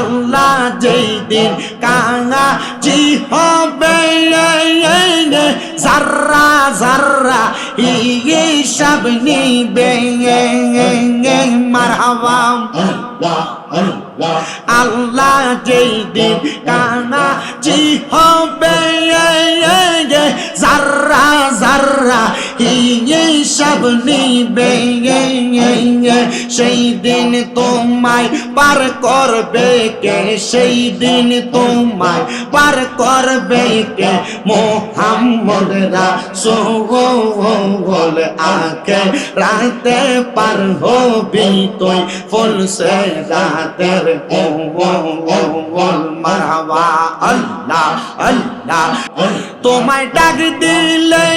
আল্লাহ যেই দিন কাঙা জি হবে জাররা জাররা হিসাব নিবে মারহাবা। আল্লাহ যেই দিন কানা জি হবে জাররা জাররা হিসাব নিবে সেই দিন তোমায় পার করবে কে? সেই দিন তোমায় পার করবে কে? মোহাম্মদ রাসূল আকে রাতে পার হবি তুই ফুল সে রাতের ওল মারহাবা আল্লাহ আল্লাহ তোমায় ডাক দিলে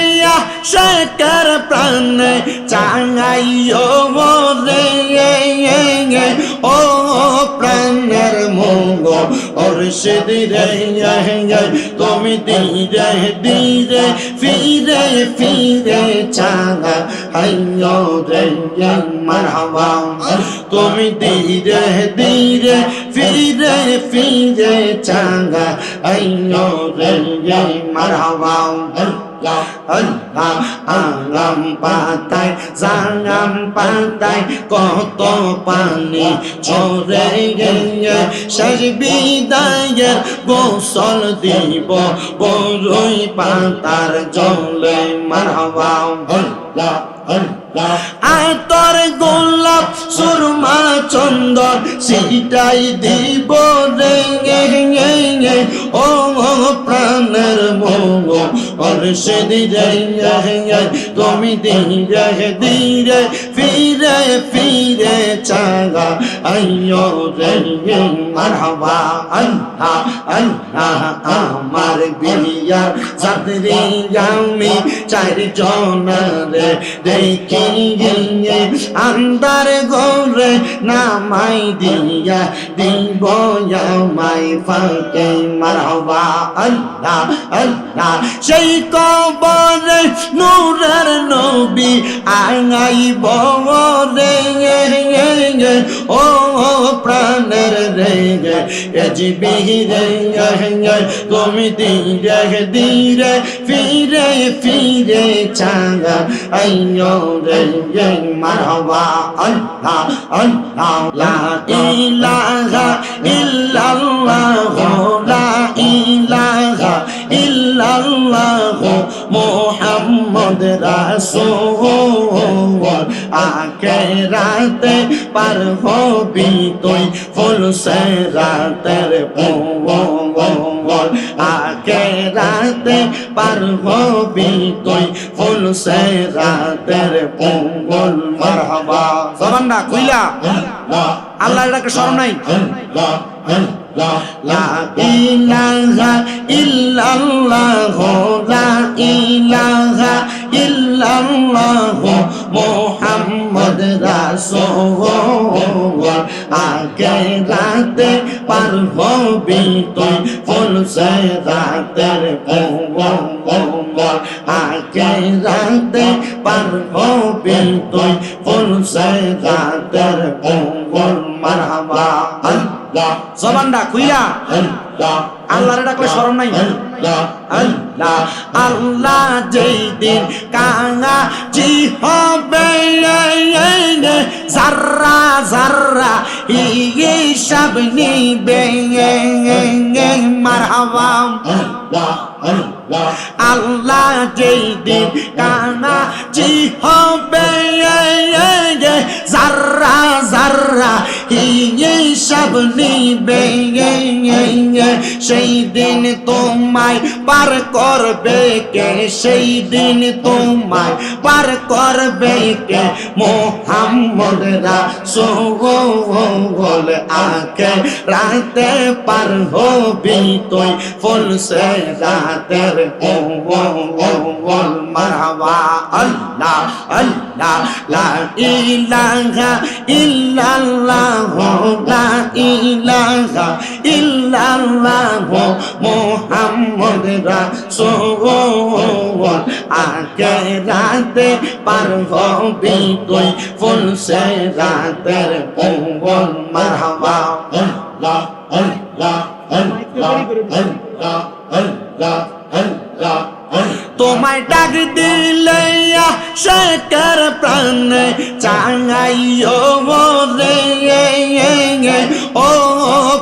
শেখর প্রাণ চাঙাইও রে ও ওর সে দিরে তুমি ধীরে ধীরে ফিরে ফিরে চাঙা হাইও রে মারহাবা তুমি ধীরে ধীরে ফিরে ফিরে চাঙা হাইও রে মারহাবা আরাম পাতায় জাঙ্গাম পাতায় পানি ঝরে গিয়ে শেষ বিদায়ের গোসল দিব পাতার জলে মারবা আতর গোলাপ, সুরমা, চন্দন সিটাই দিব রে ও প্রাণের মঙ্গ অরসে দিরে তুমি ধীরে ধীরে ফিরে ফিরে চাগা আইয়ো রে মারহাবা, আল্লাহ আল্লাহ আমার বিয়ার সাদরে আমি চারজন দেখি গিয়ে আন্দার গোরে নামাই দিয়া দিব আমায় ফাঁকে মারহাবা, আল্লাহ আল্লাহ। সেই কবরে নূরের নবী আঙাইব রে ও প্রাণের রে এজিবি রে তুমি ধীরে ধীরে ফিরে ফিরে চাঙ্গা আইয়ো রে মারহাবা আল্লাহ আল্লাহ লা ইলাহা ইল্লাল্লাহ লা ইলাহা ইল্লাল্লাহ মুহাম্মদ রাসূল আখেরাতে পার হবি তুই ফুল সেরাতের পোল আখেরাতে পার হবি তুই ফুল সেরাতের পোল মারহাবা। কইলা। আল্লাহ এটাকে স্মরণ নাই? লা ইলাহা ইল্লাল্লাহ লা ইলাহা ইল্লাল্লাহ। মুহাম্মদ রাসূল আগে রাতে পার হবি তুই ফুল সে রাতের আগে রাতে পার হবি তুই ফুল সে রাতের মারহাবা জবানটা খুইলা। আল্লাহর ডাকলে স্মরণ নাই। আল্লাহ আল্লাহ যেই দিন কাঙা জি হবে জাররা জাররা হিসাব নিবে মারহাবা। আল্লাহ যেই দিন কানা জি হবে হিসাব নিবে সেই দিন তোমায় পার করবে কে সেই দিন তোমায় পার করবে কে মোহাম্মদ রাসূল আকে রাতে পার হবি তুই ফুল সে রাতের ওল মারহাবা আল্লাহ আল্লাহ লা ইলাহা ইল্লাল্লাহ লা ইলাহা ইল্লাল্লাহ মুহাম্মদ রাসূল আকে রাতে পার হবি তুই ফুল সে রাতের ওল মারহাবা। আল্লাহ আল্লাহ আল্লাহ আল্লাহ আল্লাহ আল্লাহ তোমায় ডাক দিলে শেখর প্রাণ চাঙাইও রে ও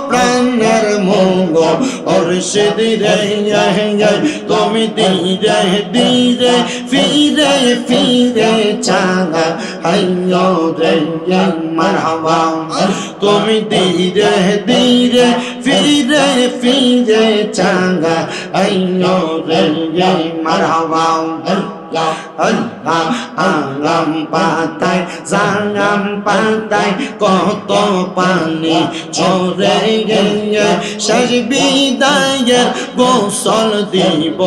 প্রাণের মঙ্গ ওর সে দিরে তুমি ধীরে ধীরে ফিরে ফিরে চাঙা হাইও রে মারহাবা। তুমি ধীরে ধীরে ফিরে ফিরে চাঙা আইও রে মারহাবা। আল্লাহ আল্লাহ আলাম পাতায় জাঙ্গাম পাতায়, কত পানি ঝরে গিয়ে শেষ বিদায়ের গোসল দিব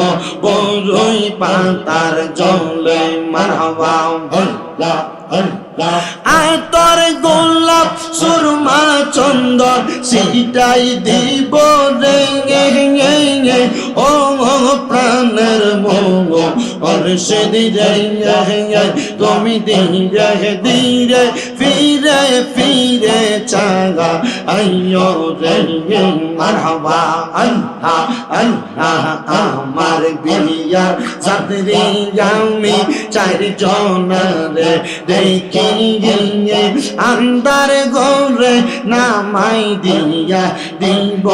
বড়ই পাতার জলে মারহাবা। আল্লাহ আল্লাহ আতর গোলাপ, সুরমা চন্দন সিটাই দিব রে ও প্রাণের মোগ مرشد جایا তুমি দিরে দিরে ফিরে ফিরে চালা আইয়ো রে মারহাবা, আল্লাহ আল্লাহ আমার বিয়া সাদরি আমি চারজন রে দেখি গিয়ে, আন্দার গোরে নামাই দিয়া দিব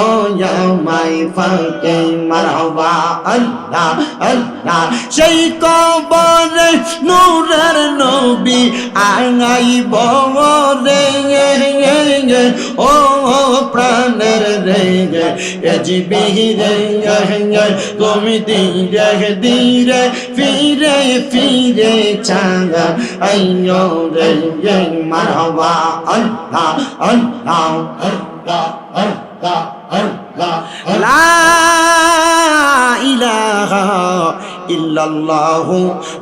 আমায় ফাঁকে, মারহাবা, আল্লাহ আল্লাহ, সেই কবরে নূরের নবী আঙাইব রে ও প্রাণের রে এজিবি রে তুমি ধীরে ধীরে, ফিরে ফিরে চাঙ্গা আইয়ো রে মারহাবা আল্লাহ আল্লাহ আল্লাহ আল্লাহ আল্লাহ, লা ইলাহা ইল্লাল্লাহু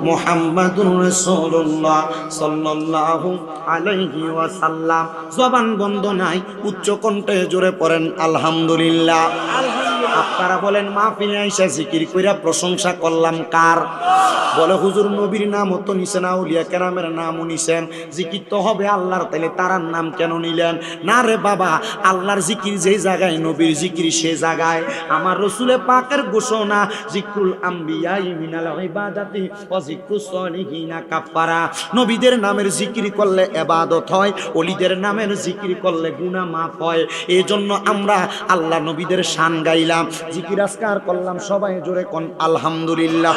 মুহাম্মাদুর রাসূলুল্লাহ সাল্লাল্লাহু আলাইহি ওয়াসাল্লাম। জবান বন্ধ নাই উচ্চ কণ্ঠে জোরে পড়েন আলহামদুলিল্লাহ। আপনারা বলেন, মাহফিলে আইসা জিকির কইরা প্রশংসা করলাম কার? বলে, হুজুর নবীর নাম তো নিছেন আউলিয়া কেরামের নামও নিছেন। জিকির তো হবে আল্লাহর, তাইলে তারার নাম কেন নিলেন? না রে বাবা, আল্লাহর জিকির যে জায়গায়, নবীর জিকির সে জায়গায়। আমার রসুলে পাকের ঘোষণা জিকুল আম্বিয়াই মিনাল ইবাদাতি ওয়া জিক্রুস সলিহিনা কাফারা নবীদের নামের জিকির করলে এবাদত হয়, ওলিদের নামের জিকির করলে গুনাহ মাফ হয়। এই জন্য আমরা আল্লাহ নবীদের শান গাইলাম। জিকির আজকার করলাম সবাই জোরে কোন আলহামদুলিল্লাহ।